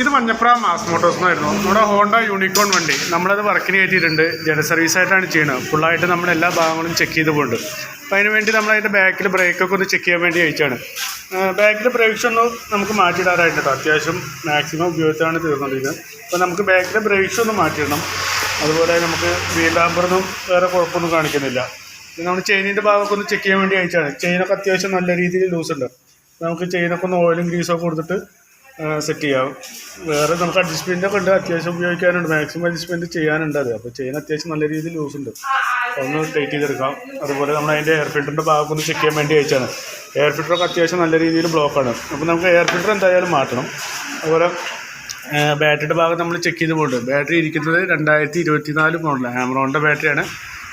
ഇത് Manjapra mass Motors എന്നായിരുന്നു. നമ്മുടെ ഹോണ്ട യൂണിക്കോൺ വണ്ടി. നമ്മളത് വർക്കിന് കയറ്റിയിട്ടുണ്ട്. ജന സർവീസ് ആയിട്ടാണ് ചെയ്യുന്നത്. ഫുള്ളായിട്ട് നമ്മൾ എല്ലാ ഭാഗങ്ങളും ചെക്ക് ചെയ്ത് പോകുന്നുണ്ട് അപ്പോൾ അതിന് വേണ്ടി നമ്മൾ അതിന്റെ ബാക്കിൽ ബ്രേക്കൊക്കെ ഒന്ന് ചെക്ക് ചെയ്യാൻ വേണ്ടി അയച്ചാണ് ബാക്കിൽ ബ്രേക്സ് ഒന്നും നമുക്ക് മാറ്റിയിടാറായിട്ടുണ്ട് അത്യാവശ്യം മാക്സിമം ഉപയോഗിച്ചാണ് തീർന്നുകൊണ്ടിരിക്കുന്നത് അപ്പോൾ നമുക്ക് ബാക്കിലെ ബ്രേക്സ് ഒന്ന് മാറ്റിയിടണം. അതുപോലെ നമുക്ക് വീൽ ഡാമ്പറൊന്നും വേറെ കുഴപ്പമൊന്നും കാണിക്കുന്നില്ല. നമ്മൾ ചെയിനിന്റെ ഭാഗമൊക്കെ ഒന്ന് ചെക്ക് ചെയ്യാൻ വേണ്ടി അയച്ചാണ് ചെയിനൊക്കെ അത്യാവശ്യം നല്ല രീതിയിൽ ലൂസ് ഉണ്ട്. നമുക്ക് ചെയിനൊക്കെ ഒന്ന് ഓയിലും ഗ്രീസൊക്കെ കൊടുത്തിട്ട് സെറ്റ് ചെയ്യാം. വേറെ നമുക്ക് അഡ്ജസ്റ്റ്മെന്റ് ഒക്കെ ഉണ്ട്. അത്യാവശ്യം ഉപയോഗിക്കാനുണ്ട്. മാക്സിമം അഡ്ജസ്റ്റ്മെന്റ് ചെയ്യാനുണ്ട് അത്. അപ്പോൾ ചെയ്യാൻ അത്യാവശ്യം നല്ല രീതിയിൽ ലൂസ് ഉണ്ട്. ഒന്ന് ടൈറ്റ് ചെയ്തെടുക്കാം. അതുപോലെ നമ്മൾ അതിന്റെ എയർ ഫിൽറ്ററിന്റെ ഭാഗം ഒന്ന് ചെക്ക് ചെയ്യാൻ വേണ്ടി അയച്ചാണ് എയർ ഫിൽറ്ററൊക്കെ അത്യാവശ്യം നല്ല രീതിയിൽ ബ്ലോക്കാണ് അപ്പോൾ നമുക്ക് എയർ ഫിൽറ്റർ എന്തായാലും മാറ്റണം. അതുപോലെ ബാറ്ററിയുടെ ഭാഗം നമ്മൾ ചെക്ക് ചെയ്ത് പോകുന്നുണ്ട് ബാറ്ററി ഇരിക്കുന്നത് രണ്ടായിരത്തി ഇരുപത്തി നാല് മോഡൽ ആമറോണിന്റെ ബാറ്ററിയാണ്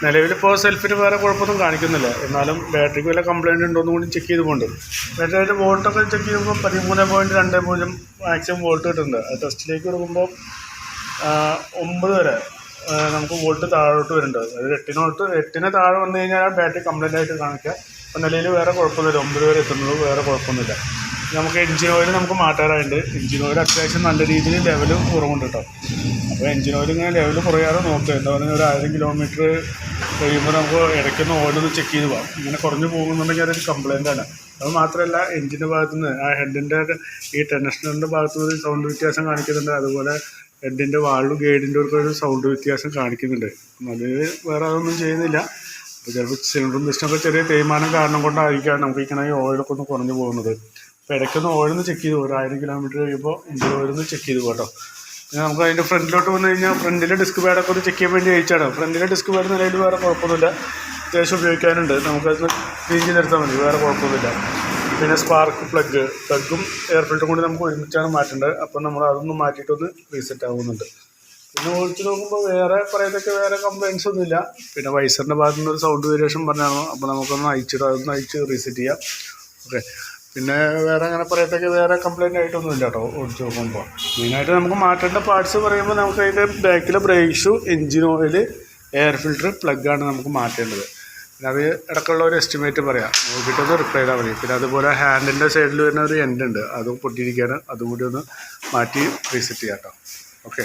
നിലവിലിപ്പോൾ സെൽഫിന് വേറെ കുഴപ്പമൊന്നും കാണിക്കുന്നില്ല. എന്നാലും ബാറ്ററിക്ക് വല്ല കംപ്ലൈന്റ് ഉണ്ടോയെന്ന് കൂടി ചെക്ക് ചെയ്തുകൊണ്ട്. ബാറ്ററിയുടെ വോൾട്ടൊക്കെ ചെക്ക് ചെയ്യുമ്പോൾ പതിമൂന്ന് പോയിന്റ് രണ്ട് പൂജ്യം മാക്സിമം വോൾട്ട് കിട്ടുന്നുണ്ട്. അത് ടെസ്റ്റിലേക്ക് കൊടുക്കുമ്പോൾ ഒമ്പത് വരെ നമുക്ക് വോൾട്ട് താഴോട്ട് വരുന്നുണ്ട്. അതായത് എട്ടിനോട്ട് എട്ടിന് താഴെ വന്നു കഴിഞ്ഞാൽ ബാറ്ററി കംപ്ലൈന്റ് ആയിട്ട് കാണിക്കുക അപ്പോൾ നിലയിൽ വേറെ കുഴപ്പമൊന്നുമില്ല. ഒമ്പത് വരെ എത്തുന്നത് വേറെ കുഴപ്പമൊന്നുമില്ല. നമുക്ക് എഞ്ചിൻ ഓയിൽ നമുക്ക് മാറ്റാറായിട്ടുണ്ട്. എഞ്ചിൻ ഓയിൽ അത്യാവശ്യം നല്ല രീതിയിൽ ലെവൽ കുറവുണ്ട് കേട്ടോ അപ്പോൾ എഞ്ചിൻ ഓയിൽ ഇങ്ങനെ ലെവൽ കുറയാതെ നോക്കുക എന്താ പറയുക ഒരു ആയിരം കിലോമീറ്റർ കഴിയുമ്പോൾ നമുക്ക് ഇടയ്ക്കൊന്ന് ഓയിലൊന്ന് ചെക്ക് ചെയ്ത് പോകാം ഇങ്ങനെ കുറഞ്ഞു പോകുന്നുണ്ടെങ്കിൽ അതൊരു കംപ്ലയിന്റ് ആണ്. അത് മാത്രമല്ല എഞ്ചിന്റെ ഭാഗത്തു നിന്ന് ആ ഹെഡിന്റെ ഈ ടെൻഷനറിന്റെ ഭാഗത്തു നിന്ന് സൗണ്ട് വ്യത്യാസം കാണിക്കുന്നുണ്ട്. അതുപോലെ ഹെഡിന്റെ വാളിലും ഗൈഡിന്റെ ഒക്കെ ഒരു സൗണ്ട് വ്യത്യാസം കാണിക്കുന്നുണ്ട്. അത് വേറെ അതൊന്നും ചെയ്യുന്നില്ല. അപ്പോൾ ചിലപ്പോൾ സിലിണ്ടറും പിസ്റ്റൊക്കെ ചെറിയ തേയ്മാനം കാരണം കൊണ്ടായിരിക്കാം നമുക്ക് ഇങ്ങനെ ഓയിലൊക്കെ ഒന്ന് കുറഞ്ഞു പോകുന്നത്. അപ്പോൾ ഇടയ്ക്കൊന്ന് ഓയിലൊന്ന് ചെക്ക് ചെയ്തു. ഒരു ആയിരം കിലോമീറ്റർ കഴിയുമ്പോൾ എഞ്ചിൻ ഓയിലൊന്ന് ചെക്ക് ചെയ്തു കേട്ടോ. പിന്നെ നമുക്ക് അതിന്റെ ഫ്രണ്ടിലോട്ട് വന്നു കഴിഞ്ഞാൽ ഫ്രണ്ടിലെ ഡിസ്ക് പാഡൊക്കെ ഒന്ന് ചെക്ക് ചെയ്യാൻ വേണ്ടി അയച്ചാണ് ഫ്രണ്ടിലെ ഡിസ്ക് പാഡ് നിലയിൽ വേറെ കുഴപ്പമൊന്നുമില്ല. അത്യാവശ്യം ഉപയോഗിക്കാനുണ്ട്. നമുക്കതൊന്ന് ക്ലീൻ ചെയ്തെടുത്താൽ മതി. വേറെ കുഴപ്പമൊന്നുമില്ല. പിന്നെ സ്പാർക്ക് പ്ലഗ് പ്ലഗും എയർ ഫിൽറ്ററും കൂടി നമുക്ക് ഒരുമിച്ചാണ് മാറ്റേണ്ടത്. അപ്പം നമ്മൾ അതൊന്ന് മാറ്റിയിട്ടൊന്ന് റീസെറ്റ് ആവുന്നുണ്ട്. പിന്നെ ഓടിച്ച് നോക്കുമ്പോൾ വേറെ പറയുന്നതൊക്കെ വേറെ കംപ്ലയിൻസ് ഒന്നുമില്ല പിന്നെ വൈസറിന്റെ ഭാഗത്തു നിന്ന് ഒരു സൗണ്ട് വേരിയേഷൻ പറഞ്ഞാണോ അപ്പോൾ നമുക്കൊന്ന് അയച്ചിട്ട് അതൊന്ന് അയച്ച് റീസെറ്റ് ചെയ്യാം. ഓക്കെ പിന്നെ വേറെ അങ്ങനെ പറയത്തേക്ക് വേറെ കംപ്ലയിന്റ് ആയിട്ടൊന്നും ഇല്ല കേട്ടോ ഓടിച്ച് നോക്കുമ്പോൾ മെയിനായിട്ട് നമുക്ക് മാറ്റേണ്ട പാർട്സ് പറയുമ്പോൾ നമുക്ക് അതിന്റെ ബാക്കിലെ brake shoe engine oil air filter പ്ലഗാണ് നമുക്ക് മാറ്റേണ്ടത്. പിന്നെ അത് ഇടയ്ക്കുള്ള ഒരു എസ്റ്റിമേറ്റ് പറയാം. നോക്കിയിട്ട് ഒന്ന് റിപ്പയർ ചെയ്താൽ മതി. പിന്നെ അതുപോലെ ഹാൻഡിന്റെ സൈഡിൽ വരുന്ന ഒരു എൻഡ് ഉണ്ട്. അതും പൊട്ടിയിരിക്കുകയാണ് അതുകൂടി ഒന്ന് മാറ്റി റീസെറ്റ് ചെയ്യാം കേട്ടോ ഓക്കെ